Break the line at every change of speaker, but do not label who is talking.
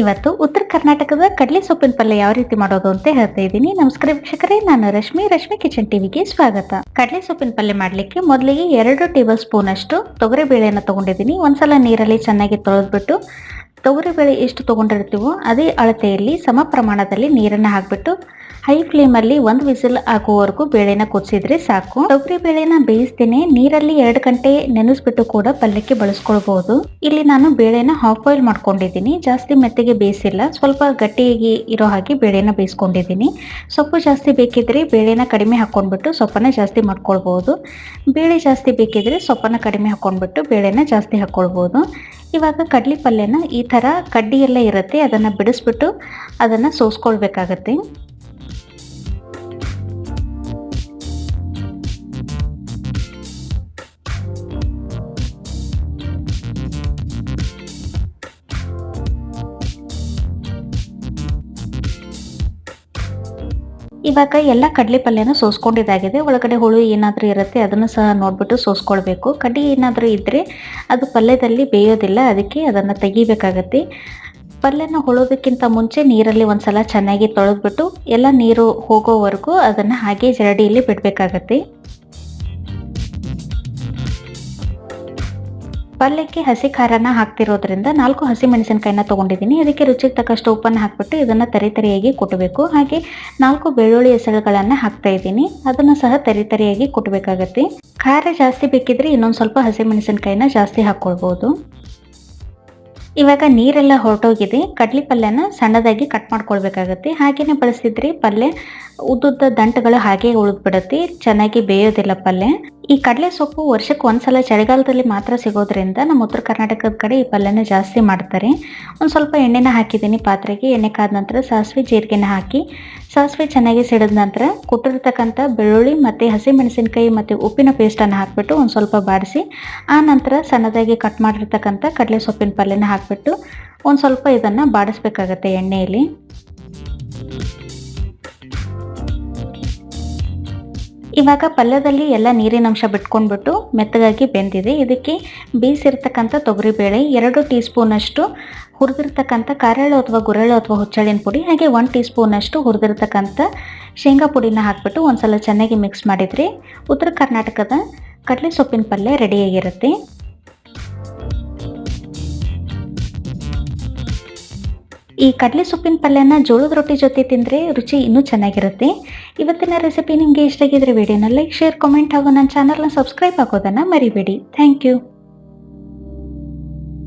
ಇವತ್ತು ಉತ್ತರ ಕರ್ನಾಟಕದ ಕಡಲೆ ಸೊಪ್ಪಿನ ಪಲ್ಯ ಯಾವ ರೀತಿ ಮಾಡೋದು ಅಂತ ಹೇಳ್ತಾ ಇದ್ದೀನಿ. ನಮಸ್ಕಾರ ವೀಕ್ಷಕರೇ, ನಾನು ರಶ್ಮಿ ರಶ್ಮಿ ಕಿಚನ್ ಟಿವಿಗೆ ಸ್ವಾಗತ. ಕಡಲೆ ಸೊಪ್ಪಿನ ಪಲ್ಯ ಮಾಡ್ಲಿಕ್ಕೆ ಮೊದಲಿಗೆ ಎರಡು ಟೇಬಲ್ ಸ್ಪೂನ್ ಅಷ್ಟು ತೊಗರಿ ಬೇಳೆಯನ್ನು ತಗೊಂಡಿದ್ದೀನಿ. ಒಂದ್ಸಲ ನೀರಲ್ಲಿ ಚೆನ್ನಾಗಿ ತೊಳೆದ್ಬಿಟ್ಟು ತೊಗರಿ ಬೇಳೆ ಎಷ್ಟು ತಗೊಂಡಿರ್ತೀವೋ ಅದೇ ಅಳತೆಯಲ್ಲಿ ಸಮ ಪ್ರಮಾಣದಲ್ಲಿ ನೀರನ್ನು ಹಾಕ್ಬಿಟ್ಟು ಹೈ ಫ್ಲೇಮಲ್ಲಿ ಒಂದು ವಿಸಿಲ್ ಆಗುವವರೆಗೂ ಬೇಳೆನ ಕುದಿಸಿದ್ರೆ ಸಾಕು. ತೊಗರಿ ಬೇಳೆನ ಬೇಯಿಸ್ತೇನೆ. ನೀರಲ್ಲಿ ಎರಡು ಗಂಟೆ ನೆನೆಸ್ಬಿಟ್ಟು ಕೂಡ ಪಲ್ಯಕ್ಕೆ ಬಳಸ್ಕೊಳ್ಬಹುದು ಇಲ್ಲಿ ನಾನು ಬೇಳೆನ ಹಾಫ್ ಬಾಯ್ಲ್ ಮಾಡ್ಕೊಂಡಿದ್ದೀನಿ. ಜಾಸ್ತಿ ಮೆತ್ತಗೆ ಬೇಯಿಸಿಲ್ಲ. ಸ್ವಲ್ಪ ಗಟ್ಟಿಯಾಗಿ ಇರೋ ಹಾಗೆ ಬೇಳೆನ ಬೇಯಿಸ್ಕೊಂಡಿದ್ದೀನಿ. ಸೊಪ್ಪು ಜಾಸ್ತಿ ಬೇಕಿದ್ರೆ ಬೇಳೆನ ಕಡಿಮೆ ಹಾಕೊಂಡ್ಬಿಟ್ಟು ಸೊಪ್ಪನ್ನ ಜಾಸ್ತಿ ಮಾಡ್ಕೊಳ್ಬಹುದು ಬೇಳೆ ಜಾಸ್ತಿ ಬೇಕಿದ್ರೆ ಸೊಪ್ಪನ್ನ ಕಡಿಮೆ ಹಾಕೊಂಡ್ಬಿಟ್ಟು ಬೇಳೆನ ಜಾಸ್ತಿ ಹಾಕೊಳ್ಬಹುದು ಇವಾಗ ಕಡ್ಲಿ ಪಲ್ಯನ ಈ ಥರ ಕಡ್ಡಿ ಎಲ್ಲ ಇರುತ್ತೆ. ಅದನ್ನು ಬಿಡಿಸ್ಬಿಟ್ಟು ಅದನ್ನು ಸೋಸ್ಕೊಳ್ಬೇಕಾಗತ್ತೆ. ಇವಾಗ ಎಲ್ಲ ಕಡಲೆ ಪಲ್ಯನ ಸೋಸ್ಕೊಂಡಿದ್ದಾಗಿದೆ. ಒಳಗಡೆ ಹುಳು ಏನಾದರೂ ಇರುತ್ತೆ ಅದನ್ನು ಸಹ ನೋಡಿಬಿಟ್ಟು ಸೋಸ್ಕೊಳ್ಬೇಕು. ಕಡ್ಡಿ ಏನಾದರೂ ಇದ್ದರೆ ಅದು ಪಲ್ಯದಲ್ಲಿ ಬೇಯೋದಿಲ್ಲ, ಅದಕ್ಕೆ ಅದನ್ನು ತೆಗಿಬೇಕಾಗತ್ತೆ. ಪಲ್ಯನ ಹೊಳೋದಕ್ಕಿಂತ ಮುಂಚೆ ನೀರಲ್ಲಿ ಒಂದ್ಸಲ ಚೆನ್ನಾಗಿ ತೊಳೆದ್ಬಿಟ್ಟು ಎಲ್ಲ ನೀರು ಹೋಗೋವರೆಗೂ ಅದನ್ನು ಹಾಗೆ ಜರಡಿಯಲ್ಲಿ ಬಿಡಬೇಕಾಗತ್ತೆ. ಪಲ್ಯಕ್ಕೆ ಹಸಿ ಖಾರನ ಹಾಕ್ತಿರೋದ್ರಿಂದ ನಾಲ್ಕು ಹಸಿ ಮೆಣಸಿನಕಾಯಿನ ತೊಗೊಂಡಿದ್ದೀನಿ. ಅದಕ್ಕೆ ರುಚಿಗೆ ತಕ್ಕಷ್ಟು ಉಪ್ಪನ್ನು ಹಾಕ್ಬಿಟ್ಟು ಇದನ್ನು ತರಿ ತರಿಯಾಗಿ ಕುಟ್ಟಬೇಕು ಹಾಗೆ ನಾಲ್ಕು ಬೆಳ್ಳುಳ್ಳಿ ಹೆಸರುಗಳನ್ನು ಹಾಕ್ತಾ ಇದ್ದೀನಿ. ಅದನ್ನು ಸಹ ತರಿ ತರಿಯಾಗಿ ಕುಟ್ಟಬೇಕಾಗತ್ತೆ ಖಾರ ಜಾಸ್ತಿ ಬೇಕಿದ್ರೆ ಇನ್ನೊಂದು ಸ್ವಲ್ಪ ಹಸಿ ಮೆಣಸಿನಕಾಯಿನ ಜಾಸ್ತಿ ಹಾಕ್ಕೊಳ್ಬೋದು. ಇವಾಗ ನೀರೆಲ್ಲ ಹೊರಟೋಗಿದೆ. ಕಡ್ಲಿ ಪಲ್ಯನ ಸಣ್ಣದಾಗಿ ಕಟ್ ಮಾಡ್ಕೊಳ್ಬೇಕಾಗತ್ತೆ. ಹಾಗೇನೆ ಬಳಸಿದ್ರೆ ಪಲ್ಯ ಉದ್ದುದ್ದ ದಂಟಗಳು ಹಾಗೆ ಉಳಿದ್ಬಿಡುತ್ತೆ. ಚೆನ್ನಾಗಿ ಬೇಯೋದಿಲ್ಲ ಪಲ್ಯ. ಈ ಕಡಲೆ ಸೊಪ್ಪು ವರ್ಷಕ್ಕೆ ಒಂದ್ಸಲ ಚಳಿಗಾಲದಲ್ಲಿ ಮಾತ್ರ ಸಿಗೋದ್ರಿಂದ ನಮ್ಮ ಉತ್ತರ ಕರ್ನಾಟಕದ ಕಡೆ ಈ ಪಲ್ಯನ ಜಾಸ್ತಿ ಮಾಡ್ತಾರೆ. ಒಂದು ಸ್ವಲ್ಪ ಎಣ್ಣೆನ ಹಾಕಿದ್ದೀನಿ ಪಾತ್ರೆಗೆ. ಎಣ್ಣೆ ಕಾದ ನಂತರ ಸಾಸಿವೆ, ಜೀರಿಗೆನ ಹಾಕಿ ಸಾಸಿವೆ ಚೆನ್ನಾಗಿ ಸಿಡಿದ ನಂತರ ಕುಟ್ಟಿರ್ತಕ್ಕಂಥ ಬೆಳ್ಳುಳ್ಳಿ ಮತ್ತು ಹಸಿಮೆಣಸಿನಕಾಯಿ ಮತ್ತು ಉಪ್ಪಿನ ಪೇಸ್ಟನ್ನು ಹಾಕಿಬಿಟ್ಟು ಒಂದು ಸ್ವಲ್ಪ ಬಾಡಿಸಿ, ಆ ನಂತರ ಸಣ್ಣದಾಗಿ ಕಟ್ ಮಾಡಿರ್ತಕ್ಕಂಥ ಕಡಲೆ ಸೊಪ್ಪಿನ ಪಲ್ಯನ ಹಾಕಿಬಿಟ್ಟು ಒಂದು ಸ್ವಲ್ಪ ಇದನ್ನು ಬಾಡಿಸ್ಬೇಕಾಗತ್ತೆ ಎಣ್ಣೆಯಲ್ಲಿ. ಇವಾಗ ಪಲ್ಯದಲ್ಲಿ ಎಲ್ಲ ನೀರಿನ ಅಂಶ ಬಿಟ್ಕೊಂಡ್ಬಿಟ್ಟು ಮೆತ್ತಗಾಗಿ ಬೆಂದಿದೆ. ಇದಕ್ಕೆ ಬೇಯಿಸಿರ್ತಕ್ಕಂಥ ತೊಗರಿಬೇಳೆ ಎರಡು ಟೀ ಸ್ಪೂನಷ್ಟು ಹುರಿದಿರ್ತಕ್ಕಂಥ ಕಾರೆಳು ಅಥವಾ ಗುರೆಳು ಅಥವಾ ಹುಚ್ಚಳಿನ ಪುಡಿ, ಹಾಗೆ ಒನ್ ಟೀ ಸ್ಪೂನಷ್ಟು ಹುರಿದಿರ್ತಕ್ಕಂಥ ಶೇಂಗಾ ಪುಡಿನ ಹಾಕ್ಬಿಟ್ಟು ಒಂದ್ಸಲ ಚೆನ್ನಾಗಿ ಮಿಕ್ಸ್ ಮಾಡಿದರೆ ಉತ್ತರ ಕರ್ನಾಟಕದ ಕಡಲೆ ಸೊಪ್ಪಿನ ಪಲ್ಯ ರೆಡಿಯಾಗಿರುತ್ತೆ ಈ ಕಡಲೆ ಸೊಪ್ಪಿನ ಪಲ್ಯನ ಜೋಳದ ರೊಟ್ಟಿ ಜೊತೆ ತಿಂದರೆ ರುಚಿ ಇನ್ನೂ ಚೆನ್ನಾಗಿರುತ್ತೆ. ಇವತ್ತಿನ ರೆಸಿಪಿ ನಿಮಗೆ ಇಷ್ಟ ಆಗಿದ್ರೆ ವಿಡಿಯೋನ ಲೈಕ್ ಶೇರ್ ಕಾಮೆಂಟ್ ಹಾಗೂ ನನ್ನ ಚಾನಲ್ನ ಸಬ್ಸ್ಕ್ರೈಬ್ ಆಗೋದನ್ನು ಮರಿಬೇಡಿ. Thank you